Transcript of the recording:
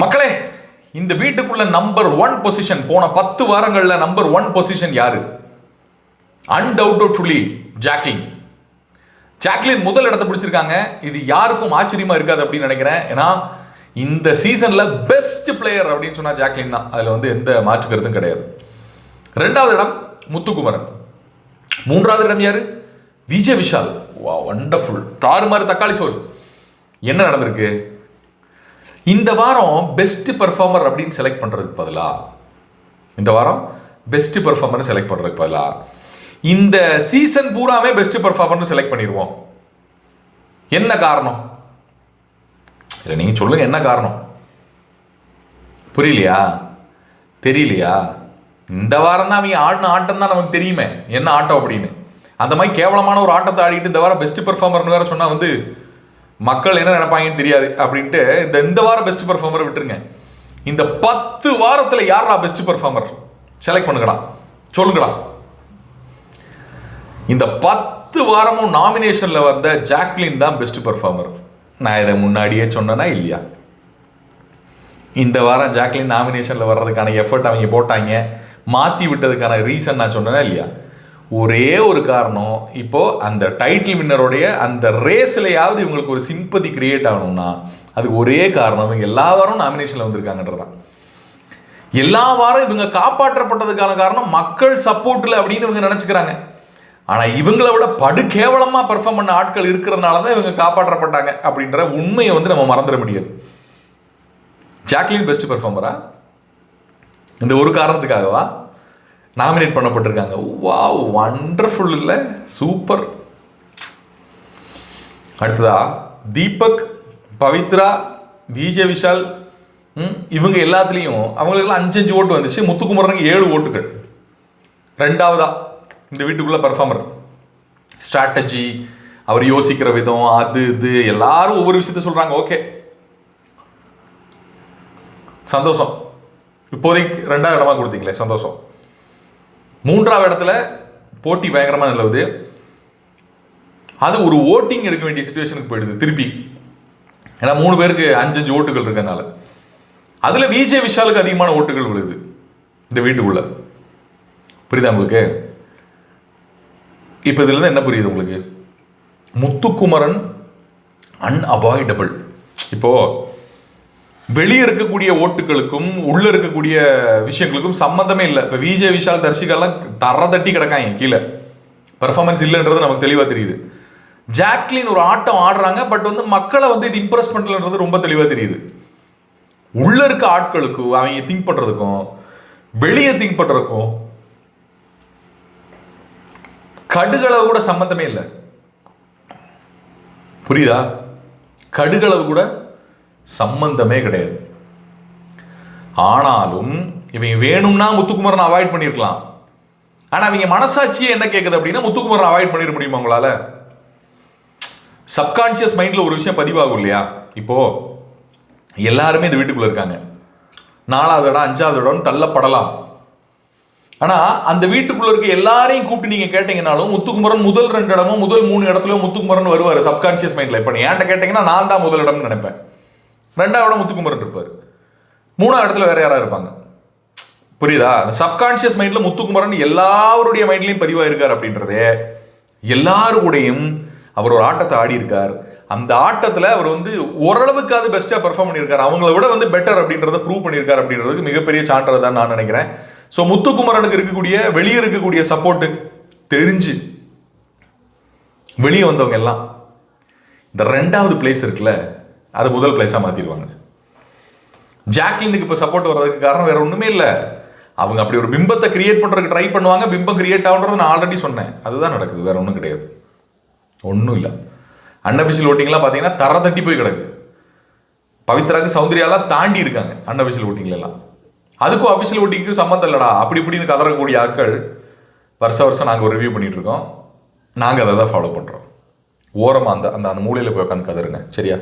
மக்களே இந்த வீட்டுக்குள்ள நம்பர் ஒன் பொசிஷன் போன பத்து வாரங்களில் நம்பர் ஒன் பொசிஷன் யாரு? அன்டவுட்ஃபுல்லி ஜாக்லின் ஜாக்லின் முதல் இடத்த பிடிச்சிருக்காங்க. இது யாருக்கும் ஆச்சரியமா இருக்காது அப்படின்னு நினைக்கிறேன். ஏன்னா இந்த சீசன்ல பெஸ்ட் பிளேயர் அப்படின்னு சொன்னா ஜாக்லின் தான். அதுல வந்து எந்த மாற்று கருத்தும் கிடையாது. ரெண்டாவது இடம் முத்துக்குமரன். மூன்றாவது இடம் யாரு? விஜய் விஷால். வா வண்டர்ஃபுல் தாறுமாறு தக்காளி சோறு. என்ன நடந்திருக்கு? இந்த வாரம் பெஸ்ட் பெர்ஃபார்மர் அப்படின்னு செலக்ட் பண்ணுறதுக்கு பதிலா? இந்த வாரம் பெஸ்ட் பெர்ஃபார்மர்னு செலக்ட் பண்ணுறதுக்கு பதிலா? இந்த சீசன் பூராவே பெஸ்ட் பெர்ஃபார்மர்னு செலக்ட் பண்ணிடுவோம் என்ன காரணம்? இல்லை நீங்கள் சொல்லுங்க என்ன காரணம்? புரியலையா? தெரியலையா? இந்த வாரம் தான் அவங்க ஆடின ஆட்டம் தான் நமக்கு தெரியுமே. என்ன ஆட்டம் அப்படின்னு? அந்த மாதிரி கேவலமான ஒரு ஆட்டத்தை ஆடிட்டு இந்த வாரம் பெஸ்ட் பெர்ஃபார்மர்னு வேற சொன்னால் வந்து மக்கள் என்ன நினைப்பாங்கன்னு தெரியாது அப்படின்ட்டு இந்த இந்த வாரம் பெஸ்ட் பெர்ஃபார்மரை விட்டுருங்க. இந்த பத்து வாரத்தில் யாரா பெஸ்ட் பெர்ஃபார்மர் செலக்ட் பண்ணுங்கடா. சொல்லுங்கடா. இந்த பத்து வாரமும் நாமினேஷனில் வந்த ஜாக்லின் தான் பெஸ்ட் பெர்ஃபார்மர் நான் இதை முன்னாடியே சொன்னேன்னா இல்லையா? இந்த வாரம் ஜாக்லின் நாமினேஷனில் வர்றதுக்கான எஃபர்ட் அவங்க போட்டாங்க. மாற்றி விட்டதுக்கான ரீசன் நான் சொன்னேன்னா இல்லையா? ஒரே ஒரு காரணம் இப்போது அந்த டைட்டில் வின்னருடைய அந்த ரேஸ்லையாவது இவங்களுக்கு ஒரு சிம்பதி கிரியேட் ஆகணும்னா அதுக்கு ஒரே காரணம் இவங்க எல்லா வாரம் நாமினேஷனில் வந்திருக்காங்கன்றதான் எல்லா வாரம் இவங்க காப்பாற்றப்பட்டதுக்கான காரணம் மக்கள் சப்போர்ட்டில் அப்படின்னு இவங்க நினச்சிக்கிறாங்க. ஆனால் இவங்களை விட படு கேவலமாக பெர்ஃபார்ம் பண்ண ஆட்கள் இருக்கிறதுனால தான் இவங்க காப்பாற்றப்பட்டாங்க அப்படின்ற உண்மையை வந்து நம்ம மறந்துட முடியாது. ஜாக்லின் பெஸ்ட் பெர்ஃபார்மரா இந்த ஒரு காரணத்துக்காகவா? நாமினேட் பண்ணப்பட்டிருக்காங்க. வா வண்டர்ஃபுல் இல்லை. சூப்பர் அடுத்ததா தீபக் பவித்ரா விஜய் விஷால் ம், இவங்க எல்லாத்துலேயும் அவங்களுக்கெல்லாம் அஞ்சு அஞ்சு ஓட்டு வந்துச்சு. முத்துக்குமரனுக்கு ஏழு ஓட்டுகள். ரெண்டாவதா இந்த வீட்டுக்குள்ளே பர்ஃபார்மர் ஸ்ட்ராட்டஜி அவர் யோசிக்கிற விதம் அது இது எல்லாரும் ஒவ்வொரு விஷயத்த சொல்கிறாங்க ஓகே சந்தோஷம். இப்போதைக்கு ரெண்டாவது இடமா கொடுத்தீங்களே சந்தோஷம். மூன்றாவது இடத்துல போட்டி பயங்கரமாக நிலவுது. அது ஒரு ஓட்டிங் எடுக்க வேண்டிய சுச்சுவேஷனுக்கு போயிடுது திருப்பி. ஏன்னா மூணு பேருக்கு அஞ்சு அஞ்சு ஓட்டுகள் இருக்கனால அதில் விஜய் விஷாலுக்கு அதிகமான ஓட்டுகள் விழுது இந்த வீட்டுக்குள்ள. புரியுதா உங்களுக்கு? இப்போ இதுலேருந்து என்ன புரியுது உங்களுக்கு? முத்துக்குமரன் அன்அவாய்டபிள் இப்போது வெளியே இருக்கக்கூடிய ஓட்டுகளுக்கும் உள்ள இருக்கக்கூடிய விஷயங்களுக்கும் சம்மந்தமே இல்லை. இப்போ விஜய் விஷால் தர்ஷிகாலாம் தர தட்டி கிடக்காங்க கீழே. பெர்ஃபார்மன்ஸ் இல்லைன்றது நமக்கு தெளிவாக தெரியுது. ஜாக்லின் ஒரு ஆட்டம் ஆடுறாங்க பட் வந்து மக்களை வந்து இது இம்ப்ரெஸ் பண்ணலன்றது ரொம்ப தெளிவாக தெரியுது. உள்ள இருக்க ஆட்களுக்கு அவங்க திங்க் பண்ணுறதுக்கும் வெளியே திங்க் பண்ணுறதுக்கும் கடுகளவு கூட சம்மந்தமே இல்லை. புரியுதா? கடுகளவு கூட சம்பந்தமே கிடையாது. ஆனாலும் இவங்க வேணும்னா முத்துக்குமரன் அவாய்ட் பண்ணியிருக்கலாம் ஆனால் அவங்க மனசாட்சியே என்ன கேட்குது அப்படின்னா முத்துக்குமரன் அவாய்ட் பண்ணிட முடியுமா உங்களால்? சப்கான்ஷியஸ் மைண்டில் ஒரு விஷயம் பதிவாகும் இல்லையா? இப்போது எல்லாருமே இந்த வீட்டுக்குள்ளே இருக்காங்க. நாலாவது இடம் அஞ்சாவது இடம்னு தள்ளப்படலாம். ஆனால் அந்த வீட்டுக்குள்ளே இருக்க எல்லாரையும் கூப்பிட்டு நீங்கள் கேட்டிங்கனாலும் முத்துக்குமரன் முதல் ரெண்டு இடமும் முதல் மூணு இடத்துலையும் முத்துக்குமரன் வருவார் சப்கான்ஷியஸ் மைண்டில் இப்போ நீ ஏன்ட்ட கேட்டிங்கன்னா நான் தான் முதல் இடம்னு நினைப்பேன். ரெண்டாவோட முத்துக்குமரன் இருப்பார். மூணாவது இடத்துல வேற யாராக இருப்பாங்க? புரியுதா? அந்த சப்கான்சியஸ் மைண்டில் முத்துக்குமரன் எல்லாருடைய மைண்ட்லையும் பதிவாக இருக்கார் அப்படின்றதே எல்லாரு அவர் ஒரு ஆட்டத்தை ஆடி இருக்கார். அந்த ஆட்டத்தில் அவர் வந்து ஓரளவுக்காவது பெஸ்ட்டாக பெர்ஃபார்ம் பண்ணியிருக்காரு. அவங்கள விட வந்து பெட்டர் அப்படின்றத ப்ரூவ் பண்ணியிருக்காரு அப்படின்றதுக்கு மிகப்பெரிய சான்றது தான் நான் நினைக்கிறேன். ஸோ முத்துக்குமரனுக்கு இருக்கக்கூடிய வெளியே இருக்கக்கூடிய சப்போர்ட்டு தெரிஞ்சு வெளியே வந்தவங்க எல்லாம் இந்த ரெண்டாவது பிளேஸ் இருக்குல்ல அது முதல் பிளேஸாக மாற்றிடுவாங்க ஜாக்லினுக்கு இப்போ சப்போர்ட் வர்றதுக்கு காரணம் வேறு ஒன்றுமே இல்லை. அவங்க அப்படி ஒரு பிம்பத்தை கிரியேட் பண்ணுறதுக்கு ட்ரை பண்ணுவாங்க பிம்பம் கிரியேட் ஆகுன்றது நான் ஆல்ரெடி சொன்னேன். அதுதான் நடக்குது வேறு ஒன்றும் கிடையாது. ஒன்றும் இல்லை. அன்அபிஷியல் ஓட்டிங்லாம் பார்த்தீங்கன்னா தர தட்டி போய் கிடக்கு. பவித்ராக்கு சௌந்தர்யாலாம் தாண்டி இருக்காங்க அன்அபிஷியல் ஓட்டிங்லாம் அதுக்கும் அஃபிஷியல் ஓட்டிங்க்கும் சம்மந்தம் இல்லடா. அப்படி இப்படின்னு கதறக்கூடிய ஆட்கள் வருஷ வருஷம் நாங்கள் ஒரு ரிவ்யூ பண்ணிட்டு இருக்கோம். நாங்கள் அதை தான் ஃபாலோ பண்ணுறோம் ஓரமாக அந்த அந்த அந்த மூலையில் போய் உட்காந்து கதறுங்க. சரியா?